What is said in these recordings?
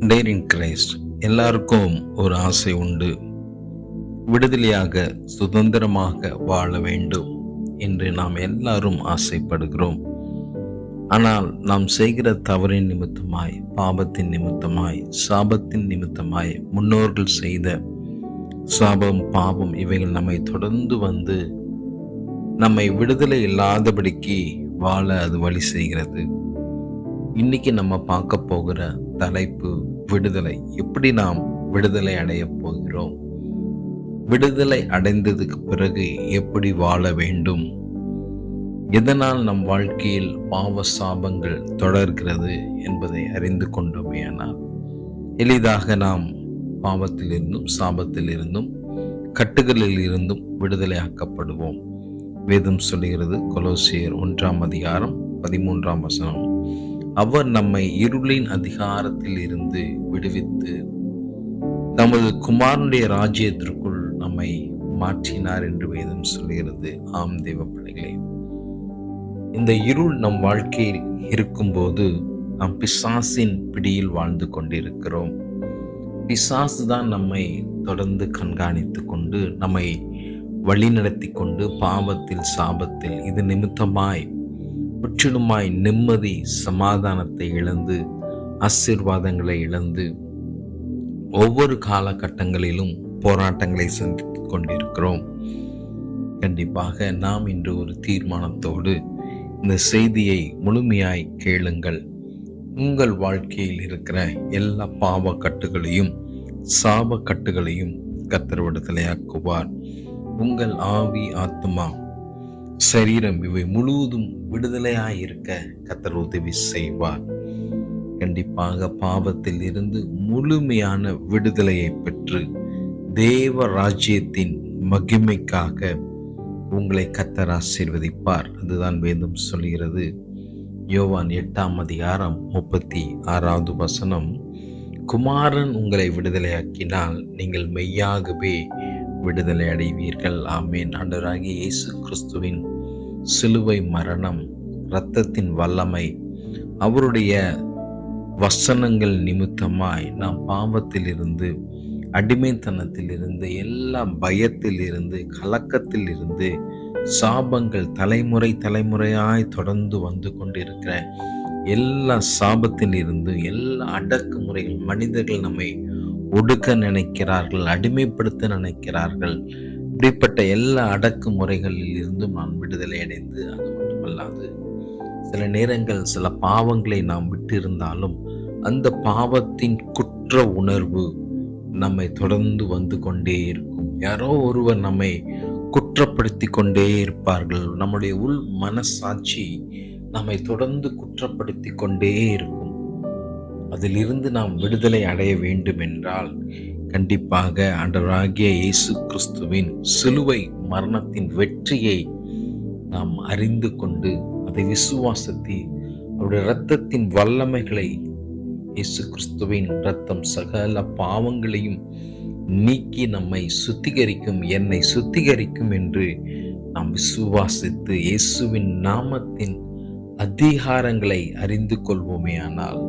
Dare Christ எல்லாருக்கும் ஒரு ஆசை உண்டு. விடுதலையாக சுதந்திரமாக வாழ வேண்டும் என்று நாம் எல்லாரும் ஆசைப்படுகிறோம். ஆனால் நாம் செய்கிற தவறின் நிமித்தமாய் பாபத்தின் நிமித்தமாய் சாபத்தின் நிமித்தமாய் முன்னோர்கள் செய்த சாபம் பாவம் இவைகள் நம்மை தொடர்ந்து வந்து நம்மை விடுதலை இல்லாதபடிக்கு வாழ அது வழி செய்கிறது. இன்னைக்கு நம்ம பார்க்க போகிற தலைப்பு விடுதலை. எப்படி நாம் விடுதலை அடைய போகிறோம்? விடுதலை அடைந்ததுக்கு பிறகு எப்படி வாழ வேண்டும்? எதனால் நம் வாழ்க்கையில் பாவ சாபங்கள் தொடர்கிறது என்பதை அறிந்து கொண்டோமேயானால் எளிதாக நாம் பாவத்திலிருந்தும் சாபத்திலிருந்தும் கட்டுகளில் இருந்தும் விடுதலையாக்கப்படுவோம் வேதம் சொல்லுகிறது கொலோசியர் ஒன்றாம் அதிகாரம் பதிமூன்றாம் வசனம். அவர் நம்மை இருளின் அதிகாரத்தில் இருந்து விடுவித்து நமது குமாரனுடைய ராஜ்யத்திற்குள் நம்மை மாற்றினார் என்று வேதம் சொல்கிறது ஆம் தேவ பிள்ளைகளே இந்த இருள் நம் வாழ்க்கையில் இருக்கும்போது நாம் பிசாசின் பிடியில் வாழ்ந்து கொண்டிருக்கிறோம். பிசாசு தான் நம்மை தொடர்ந்து கண்காணித்து கொண்டு நம்மை வழிநடத்தி கொண்டு பாவத்தில் சாபத்தில் இது நிமித்தமாய் முற்றிலுமாய் நிம்மதி சமாதானத்தை இழந்து ஆசீர்வாதங்களை இழந்து ஒவ்வொரு காலகட்டங்களிலும் போராட்டங்களை சந்தித்து கொண்டிருக்கிறோம். கண்டிப்பாக நாம் இன்று ஒரு தீர்மானத்தோடு இந்த செய்தியை முழுமையாய் கேளுங்கள். உங்கள் வாழ்க்கையில் இருக்கிற எல்லா பாவக்கட்டுகளையும் சாபக்கட்டுகளையும் சாப கட்டுகளையும் கத்தர் விடுதலையாக்குவார். உங்கள் ஆவி ஆத்மா சரீரம் இவை முழுவதும் விடுதலையாய் இருக்க கத்தர் உதவி செய்வார். கண்டிப்பாக பாவத்தில் இருந்து முழுமையான விடுதலையை பெற்று தேவ ராஜ்யத்தின் மகிமைக்காக உங்களை கத்தர் ஆசீர்வதிப்பார். அதுதான் வேதம் சொல்கிறது. யோவான் எட்டாம் அதிகாரம் முப்பத்தி ஆறாவது வசனம் குமாரன் உங்களை விடுதலையாக்கினால் நீங்கள் மெய்யாகவே விடுதலை அடைவீர்கள். ஆமேன். ஆண்டராகிய இயேசு கிறிஸ்துவின் சிலுவை மரணம் இரத்தத்தின் வல்லமை அவருடைய வசனங்கள் நிமித்தமாய் நாம் பாவத்திலிருந்து அடிமைத்தனத்திலிருந்து எல்லா பயத்தில் இருந்து கலக்கத்தில் இருந்து சாபங்கள் தலைமுறை தலைமுறையாய் தொடர்ந்து வந்து கொண்டிருக்கிற எல்லா சாபத்திலிருந்து எல்லா அடக்குமுறைகள் மனிதர்கள் நம்மை ஒடுக்க நினைக்கிறார்கள் அடிமைப்படுத்த நினைக்கிறார்கள். இப்படிப்பட்ட எல்லா அடக்குமுறைகளில் இருந்தும் நான் விடுதலை அடைந்து அது மட்டுமல்லாது சில நேரங்கள் சில பாவங்களை நாம் விட்டிருந்தாலும் அந்த பாவத்தின் குற்ற உணர்வு நம்மை தொடர்ந்து வந்து கொண்டே இருக்கும். யாரோ ஒருவர் நம்மை குற்றப்படுத்தி கொண்டே இருப்பார்கள். நம்முடைய உள் மனசாட்சி நம்மை தொடர்ந்து குற்றப்படுத்தி கொண்டே இருக்கும். அதிலிருந்து நாம் விடுதலை அடைய வேண்டும் என்றால் கண்டிப்பாக அன்றராகிய இயேசு கிறிஸ்துவின் சிலுவை மரணத்தின் வெற்றியை நாம் அறிந்து கொண்டு அதை விசுவாசத்தி அவருடைய இரத்தத்தின் வல்லமைகளை இயேசு கிறிஸ்துவின் ரத்தம் சகல பாவங்களையும் நீக்கி நம்மை சுத்திகரிக்கும் என்னை சுத்திகரிக்கும் என்று நாம் விசுவாசித்து இயேசுவின் நாமத்தின் அதிகாரங்களை அறிந்து கொள்வோமே ஆனால்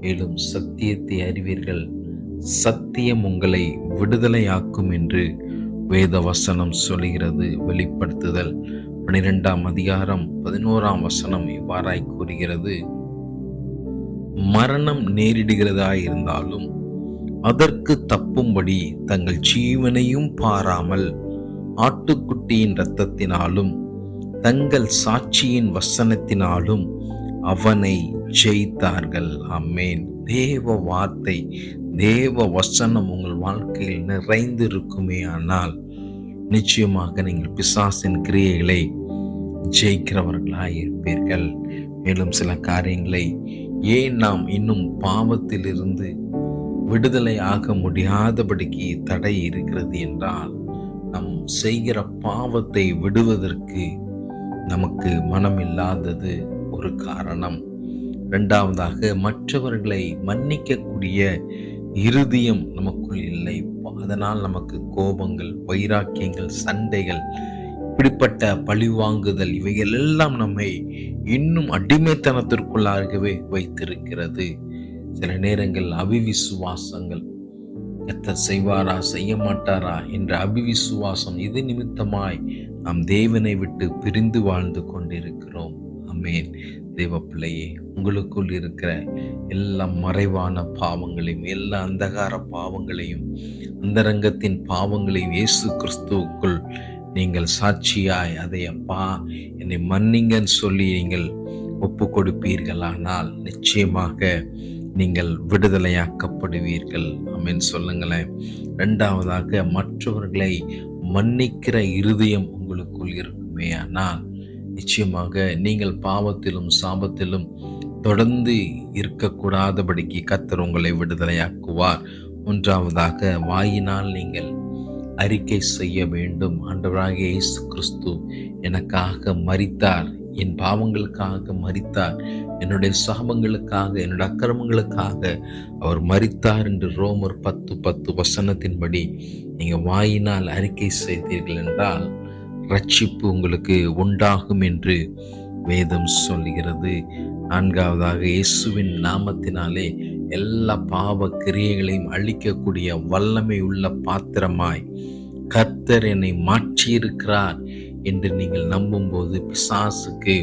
மேலும் சத்தியத்தை அறிவீர்கள். சத்தியம் உங்களை விடுதலையாக்கும் என்று வேத வசனம் சொல்கிறது வெளிப்படுத்துதல். பனிரெண்டாம் அதிகாரம் பதினோராம் வசனம் இவ்வாறாய் கூறுகிறது. மரணம் நேரிடுகிறதா இருந்தாலும் அதற்கு தப்பும்படி தங்கள் ஜீவனையும் பாராமல் ஆட்டுக்குட்டியின் இரத்தத்தினாலும் தங்கள் சாட்சியின் வசனத்தினாலும் அவனை ஜெயித்தார்கள். அம்மேன் தேவ வார்த்தை தேவ வசனம் உங்கள் வாழ்க்கையில் நிறைந்து இருக்குமே ஆனால் நிச்சயமாக நீங்கள் பிசாசின் கிரியைகளை ஜெயிக்கிறவர்களாக இருப்பீர்கள் மேலும் சில காரியங்களை ஏன் நாம் இன்னும் பாவத்திலிருந்து விடுதலை ஆக முடியாதபடிக்கு தடை இருக்கிறது என்றால் நம் செய்கிற பாவத்தை விடுவதற்கு நமக்கு மனமில்லாதது ஒரு காரணம். ரெண்டாவதாக மற்றவர்களை மன்னிக்கக்கூடிய இருதயம் நமக்குள் இல்லை. அதனால் நமக்கு கோபங்கள் வைராக்கியங்கள் சண்டைகள் இப்படிப்பட்ட பழிவாங்குதல் இவைகளெல்லாம் நம்மை இன்னும் அடிமைத்தனத்திற்குள்ளாகவே வைத்திருக்கிறது. சில நேரங்கள் அவிவிசுவாசங்கள். கத்தர் செய்வாரா செய்ய மாட்டாரா என்ற அபிவிசுவாசம் இது நிமித்தமாய் நாம் தேவனை விட்டு பிரிந்து வாழ்ந்து கொண்டிருக்கிறோம். ஆமேன். தேவ பிள்ளையே உங்களுக்குள் இருக்கிற எல்லா மறைவான பாவங்களையும் எல்லா அந்தகார பாவங்களையும் அந்தரங்கத்தின் பாவங்களையும் இயேசு கிறிஸ்துவுக்குள் நீங்கள் சாட்சியாய் அதை அப்பா என்னை மன்னிங்கன்னு சொல்லி நீங்கள் ஒப்பு கொடுப்பீர்களானால் நிச்சயமாக நீங்கள் விடுதலையாக்கப்படுவீர்கள். அப்படின்னு சொல்லுங்களேன். ரெண்டாவதாக மற்றவர்களை மன்னிக்கிற இருதயம் உங்களுக்குள் இருக்குமே ஆனால் நிச்சயமாக நீங்கள் பாவத்திலும் சாபத்திலும் தொடர்ந்து இருக்கக்கூடாதபடிக்கு கத்தர் உங்களை விடுதலையாக்குவார். ஒன்றாவதாக வாயினால் நீங்கள் அறிக்கை செய்ய வேண்டும். ஆண்டவராக இயேசு கிறிஸ்து எனக்காக மறித்தார் என் பாவங்களுக்காக மறித்தார் என்னுடைய சாபங்களுக்காக என்னுடைய அக்கிரமங்களுக்காக அவர் மறித்தார் என்று ரோமர் பத்து பத்து வசனத்தின்படி நீங்கள் வாயினால் அறிக்கை செய்தீர்கள் என்றால் ரட்சிப்பு உங்களுக்கு உண்டாகும் என்று வேதம் சொல்லுகிறது. நான்காவதாக இயேசுவின் நாமத்தினாலே எல்லா பாவ கிரியைகளையும் அழிக்கக்கூடிய வல்லமை உள்ள பாத்திரமாய் கர்த்தர் என்னை மாற்றியிருக்கிறார் என்று நீங்கள் நம்பும்போது பிசாசுக்கு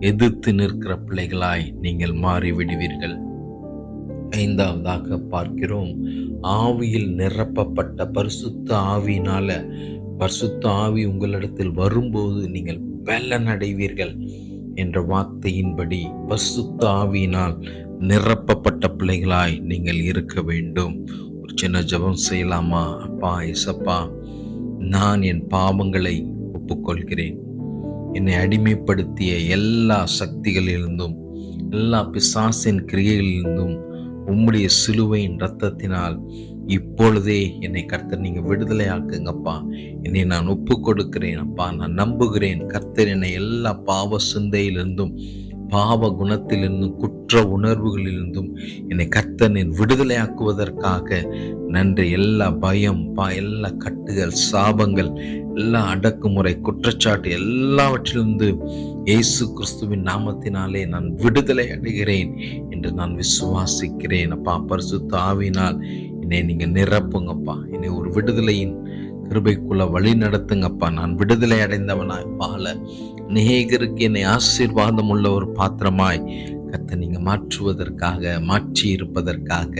எதிர்த்து நிற்கிற பிள்ளைகளாய் நீங்கள் மாறிவிடுவீர்கள். ஐந்தாவதாக பார்க்கிறோம் ஆவியில் நிரப்பப்பட்ட பரிசுத்த ஆவியினால பரிசுத்த ஆவி உங்களிடத்தில் வரும்போது நீங்கள் பலன் அடைவீர்கள் என்ற வார்த்தையின்படி பரிசுத்த ஆவியினால் நிரப்பப்பட்ட பிள்ளைகளாய் நீங்கள் இருக்க வேண்டும். ஒரு சின்ன ஜபம் செய்யலாமா? அப்பா இசப்பா நான் என் பாவங்களை ஒப்புக்கொள்கிறேன். என்னை அடிமைப்படுத்திய எல்லா சக்திகளிலிருந்தும் எல்லா பிசாசின் கிரியைகளிலிருந்தும் உம்முடைய சிலுவையின் ரத்தத்தினால் இப்பொழுதே என்னை கர்த்தர் நீங்க விடுதலை ஆக்குங்கப்பா என்னை நான் ஒப்பு கொடுக்கிறேன் அப்பா. நான் நம்புகிறேன். கர்த்தர் என்னை எல்லா பாவ சிந்தையிலிருந்தும் பாவ குணத்திலிருந்தும் குற்ற உணர்வுகளிலிருந்தும் என்னை கர்த்தனின் விடுதலையாக்குவதற்காக நன்றி. எல்லா பயம் பா எல்லா கட்டுகள் சாபங்கள் எல்லா அடக்குமுறை குற்றச்சாட்டு எல்லாவற்றிலிருந்து இயேசு கிறிஸ்துவின் நாமத்தினாலே நான் விடுதலை அடைகிறேன் என்று நான் விசுவாசிக்கிறேன். அப்பா பரிசுத்த ஆவினால் என்னை நீங்கள் நிரப்புங்கப்பா. என்னை ஒரு விடுதலையின் கிருபைக்குள்ள வழி நடத்துங்கப்பா. நான் விடுதலை அடைந்தவனாய் பால நேகருக்கு என்னை ஆசீர்வாதம் உள்ள ஒரு பாத்திரமாய் கத்தை நீங்கள் மாற்றுவதற்காக மாற்றி இருப்பதற்காக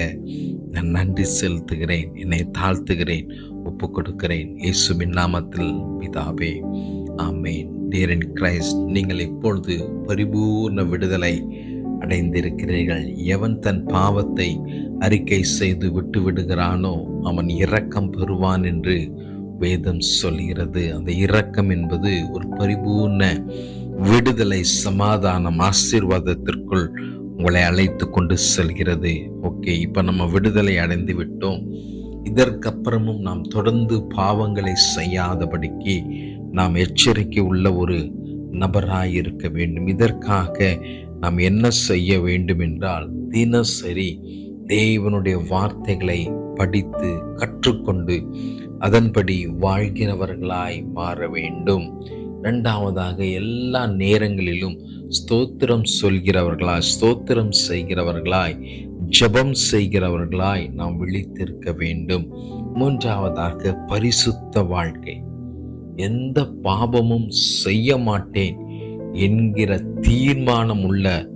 நான் நன்றி செலுத்துகிறேன். என்னை தாழ்த்துகிறேன் ஒப்பு கொடுக்கிறேன் இயேசுவின் நாமத்தில் பிதாவே ஆமேன். டியர் இன் கிரைஸ்ட் நீங்கள் இப்பொழுது பரிபூர்ண விடுதலை அடைந்திருக்கிறீர்கள். எவன் தன் பாவத்தை அறிக்கை செய்து விட்டு விடுகிறானோ அவன் இரக்கம் பெறுவான் என்று வேதம் சொல்கிறது. அந்த இரக்கம் என்பது ஒரு பரிபூர்ண விடுதலை சமாதானம் ஆசீர்வாதத்திற்குள் உங்களை அழைத்து கொண்டு செல்கிறது. ஓகே இப்போ நம்ம விடுதலை அடைந்து விட்டோம். இதற்கப்புறமும் நாம் தொடர்ந்து பாவங்களை செய்யாதபடிக்கு நாம் எச்சரிக்கை உள்ள ஒரு நபராக இருக்க வேண்டும். இதற்காக நாம் என்ன செய்ய வேண்டும் என்றால் தினசரி தேவனுடைய வார்த்தைகளை படித்து கற்றுக்கொண்டு அதன்படி வாழ்கிறவர்களாய் மாற வேண்டும். இரண்டாவதாக எல்லா நேரங்களிலும் ஸ்தோத்திரம் சொல்கிறவர்களாய் ஸ்தோத்திரம் செய்கிறவர்களாய் ஜபம் செய்கிறவர்களாய் நாம் விழித்திருக்க வேண்டும். மூன்றாவதாக பரிசுத்த வாழ்க்கை. எந்த பாவமும் செய்ய மாட்டேன். என்கிற தீர்மானம் உள்ள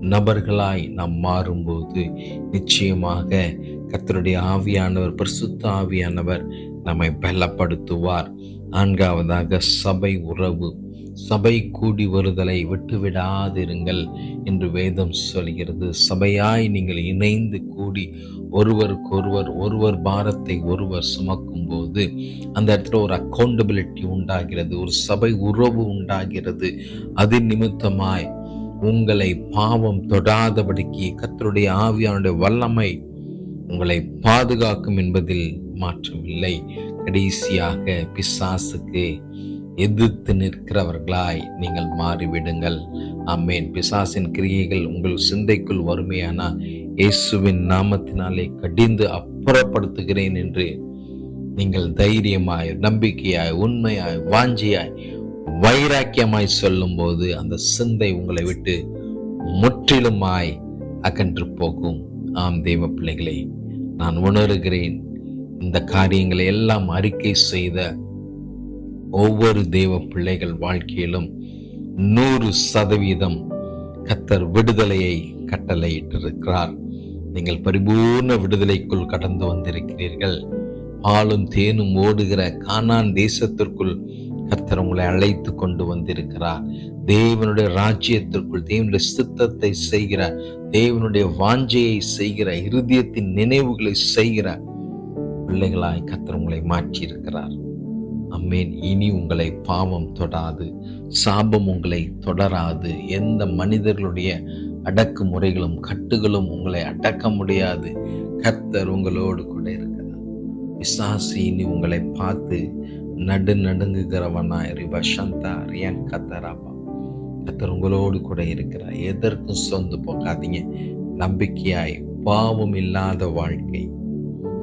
நபர்களாய் நாம் மாறும்போது நிச்சயமாக கத்தருடைய ஆவியானவர் பரிசுத்த ஆவியானவர் நம்மை பலப்படுத்துவார். நான்காவதாக சபை உறவு. சபை கூடி வருதலை விட்டுவிடாதிருங்கள் என்று வேதம் சொல்கிறது. சபையாய் நீங்கள் இணைந்து கூடி ஒருவருக்கொருவர் ஒருவர் பாரத்தை ஒருவர் சுமக்கும் போது அந்த இடத்துல ஒரு அக்கௌண்டபிலிட்டி உண்டாகிறது ஒரு சபை உறவு உண்டாகிறது. அது நிமித்தமாய் உங்களை பாவம் தொடாதபடிக்கு கத்தருடைய ஆவியானுடைய வல்லமை உங்களை பாதுகாக்கும் என்பதில் மாற்றமில்லை. கடைசியாக பிசாசுக்கு எதிர்த்து நிற்கிறவர்களாய் நீங்கள் மாறிவிடுங்கள். அம்மேன் பிசாசின் கிரியைகள் உங்கள் சிந்தைக்குள் வறுமையான இயேசுவின் நாமத்தினாலே கடிந்து அப்புறப்படுத்துகிறேன் என்று நீங்கள் தைரியமாய் நம்பிக்கையாய் உண்மையாய் வாஞ்சியாய் வைராக்கியமாய் சொல்லும்போது அந்த சிந்தை உங்களை விட்டு முற்றிலுமாய் அகன்று போகும். ஆம் தெய்வ பிள்ளைகளே நான் உணர்கிறேன் இந்த காரியங்களை எல்லாம் அறிக்கை செய்த ஒவ்வொரு தேவ பிள்ளைகள் வாழ்க்கையிலும் நூறு சதவீதம் கத்தர் விடுதலையை கட்டளையிட்டிருக்கிறார். நீங்கள் பரிபூர்ண விடுதலைக்குள் கடந்து வந்திருக்கிறீர்கள். பாலும் தேனும் ஓடுகிற கானான் தேசத்திற்குள் கர்த்தர் உங்களை அழைத்து கொண்டு வந்திருக்கிறார். தேவனுடைய ராஜ்யத்திற்குள் தேவனுடைய சித்தத்தை செய்கிற தேவனுடைய வாஞ்சையை செய்கிற இருதயத்தின் நினைவுகளை செய்கிற பிள்ளைகளாய் கர்த்தர் உங்களை மாற்றியிருக்கிறார். அம்மேன் இனி உங்களை பாவம் தொடாது சாபம் உங்களை தொடராது. எந்த மனிதர்களுடைய அடக்குமுறைகளும் கட்டுகளும் உங்களை அடக்க முடியாது. கர்த்தர் உங்களோடு கூட இருக்கிறார். விசாசி இனி உங்களை பார்த்து நடு நடுங்குகிறவனாய் ரிபஷந்தா ரியன் கத்தராபா கத்தர் உங்களோடு கூட இருக்கிறார். எதற்கும் சொந்து போகாதீங்க. நம்பிக்கையாய் பாவம் இல்லாத வாழ்க்கை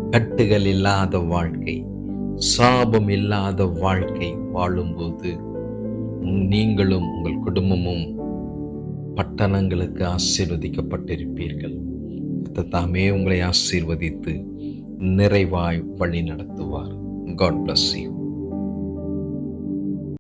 கட்டுகள் இல்லாத வாழ்க்கை சாபம் இல்லாத வாழ்க்கை வாழும்போது நீங்களும் உங்கள் குடும்பமும் பட்டணங்களுக்கு ஆசீர்வதிக்கப்பட்டிருப்பீர்கள். தாமே உங்களை ஆசீர்வதித்து நிறைவாய் வழி நடத்துவார். God bless you